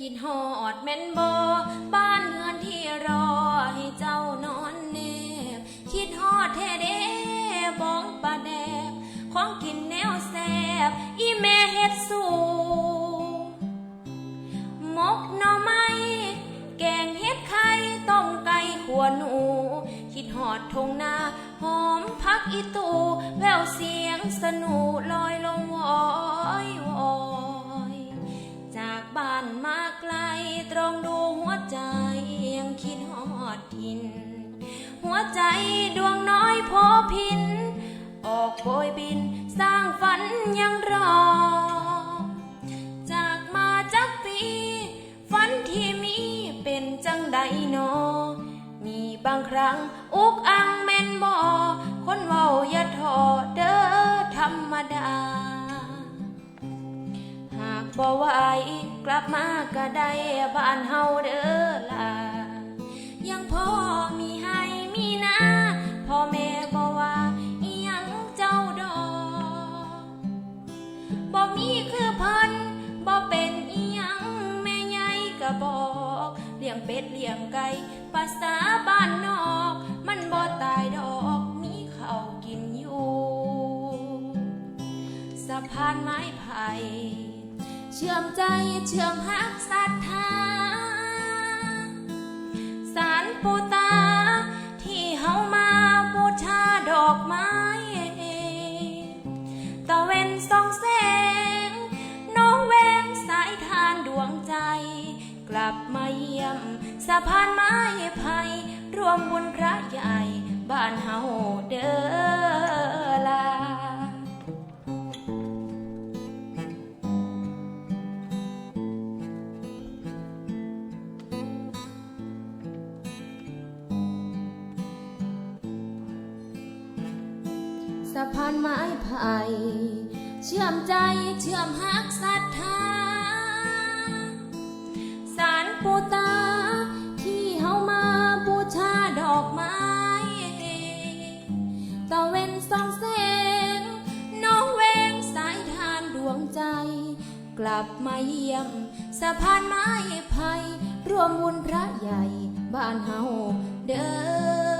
คิดหอดแม่นบอบ้านเฮือนที่รอให้เจ้านอนเนบคิดหอดแท้เด้บองปลาแดกของกินแนวแซบอีแม่เฮ็ดสูมกหน่อไม้แกงเฮ็ดไข่ต้มไก่ขัวหนู คิดหอดทงนาหอมพักอีตูแววเสียงสนุลอยลง ตรงดูหัวใจยังคิดหอดทิน หัวใจดวงน้อยโพพิน ออกโบยบินสร้างฝันยังรอ จากมาจากปี ฝันที่มีเป็นจังใดนอ มีบางครั้งอุกอังแม่นบอคนเว้าอย่าทอเด้อธรรมดา บ่ไหวกลับมาก็ได้บ้านเฮาเด้อล่ะยังพ่อมีให้มีนะพ่อแม่บ่ว่าอีหยังเจ้าดอกบ่มีคือเพันบ่เป็นอีหยังแม่ใหญ่ก็บอกเลี้ยงเป็ดเลี้ยงไก่ภาษาบ้านนอก มันบ่ตายดอกมีข้าวกินอยู่สะพานไม้ไผ่ เชื่อมใจเชื่อมหักศรัทธาสารปูตา ที่เฮามาบูชาดอกไม้ตะเวนส่องแสง น้องแวงสายทานดวงใจ กลับมาเยี่ยม สะพานไม้ไผ่รวมบุญพระใหญ่ บ้านเฮา สะพานไม้ไผ่เชื่อมใจเชื่อมหักศรัทธาสารปูตา ที่เฮามาบูชาดอกไม้ตะเวนส่องแสงน้องแวงสายทานดวงใจ กลับมาเยี่ยมสะพานไม้ไผ่รวมบุญพระใหญ่บ้านเฮาเด้อ